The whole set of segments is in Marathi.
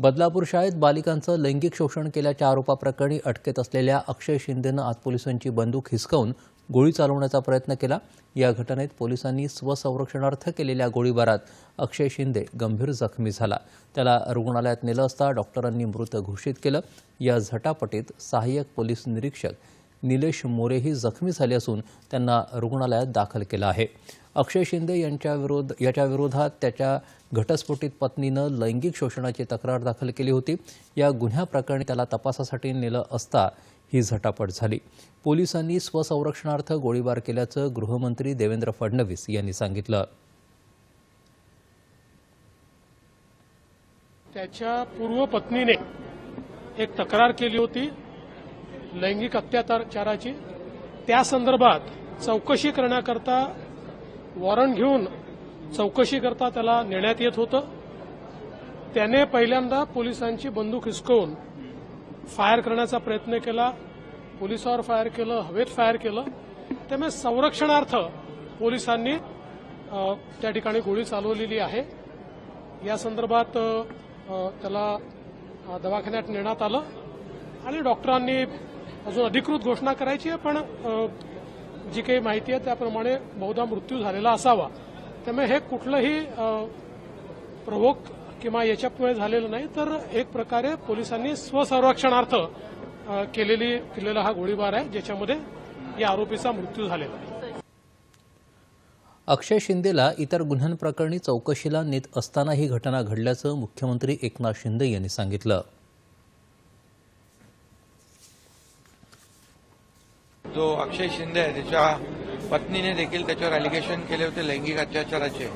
बदलापूर शाळेत बालिकांचं लैंगिक शोषण केल्याच्या आरोपाप्रकरणी अटकेत असलेल्या अक्षय शिंदेनं आज पोलिसांची बंदूक हिसकावून गोळी चालवण्याचा प्रयत्न केला. या घटनेत पोलिसांनी स्वसंरक्षणार्थ केलेल्या गोळीबारात अक्षय शिंदे गंभीर जखमी झाला. त्याला रुग्णालयात नेलं असता डॉक्टरांनी मृत घोषित केलं. या झटापटीत सहाय्यक पोलीस निरीक्षक निलेश मोरेही जखमी झाले असून त्यांना रुग्णालयात दाखल केलं आहे. अक्षय शिंदे यांच्या विरोध याच्या विरोधात त्याच्या घटस्फोटित पत्नीनं लैंगिक शोषणाची तक्रार दाखल केली होती. या गुन्ह्याप्रकरणी त्याला तपासासाठी नेलं असता ही झटापट झाली. पोलिसांनी स्वसंरक्षणार्थ गोळीबार केल्याचं गृहमंत्री देवेंद्र फडणवीस यांनी सांगितलं. त्याच्या पूर्व पत्नीने एक तक्रार केली होती. लैंगिक अत्याचाराची त्या संदर्भात चौकशी करण्याकरता वॉरंट घेऊन चौकशीकरता त्याला नेण्यात येत होतं. त्याने पहिल्यांदा पोलिसांची बंदूक हिसकवून फायर करण्याचा प्रयत्न केला. पोलिसावर फायर केलं हवेत फायर केलं. त्यामुळे संरक्षणार्थ पोलिसांनी त्या ठिकाणी गोळी चालवलेली आहे. या संदर्भात त्याला दवाखान्यात नेण्यात आलं आणि डॉक्टरांनी अजून अधिकृत घोषणा करायची आहे पण जी काही माहिती आहे त्याप्रमाणे बहुधा मृत्यू झालेला असावा. त्यामुळे हे कुठलंही अ, प्रवोक किंवा याच्यामुळे झालेलं नाही तर एक प्रकारे पोलिसांनी स्वसंरक्षणार्थ केलेली केलेला हा गोळीबार आहे ज्याच्यामध्ये या आरोपीचा मृत्यू झालेला आहे. अक्षय शिंदेला इतर गुन्ह्यांप्रकरणी चौकशीला नेत असताना ही घटना घडल्याचं मुख्यमंत्री एकनाथ शिंदे यांनी सांगितलं. जो अक्षय शिंदे आहे त्याच्या पत्नीने देखील त्याच्यावर अलिगेशन केले होते लैंगिक अत्याचाराचे.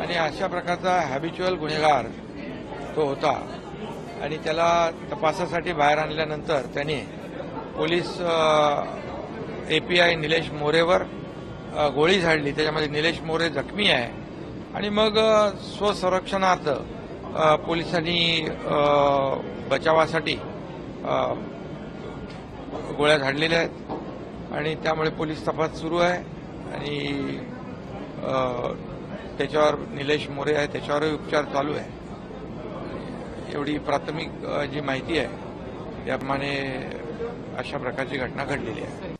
आणि अशा प्रकारचा हॅबिच्युअल गुन्हेगार तो होता. आणि त्याला तपासासाठी बाहेर आणल्यानंतर त्याने पोलीस एपीआय निलेश मोरेवर गोळी झाडली. त्याच्यामध्ये निलेश मोरे जखमी आहे. आणि मग स्वसंरक्षणार्थ पोलिसांनी बचावासाठी गोळ्या झाडलेल्या आहेत. आणि त्यामुळे पोलीस तपास सुरू आहे. आणि त्याच्यावर निलेश मोरे आहे त्याच्यावरही उपचार चालू आहे. एवढी प्राथमिक जी माहिती आहे त्याप्रमाणे अशा प्रकारची घटना घडलेली आहे.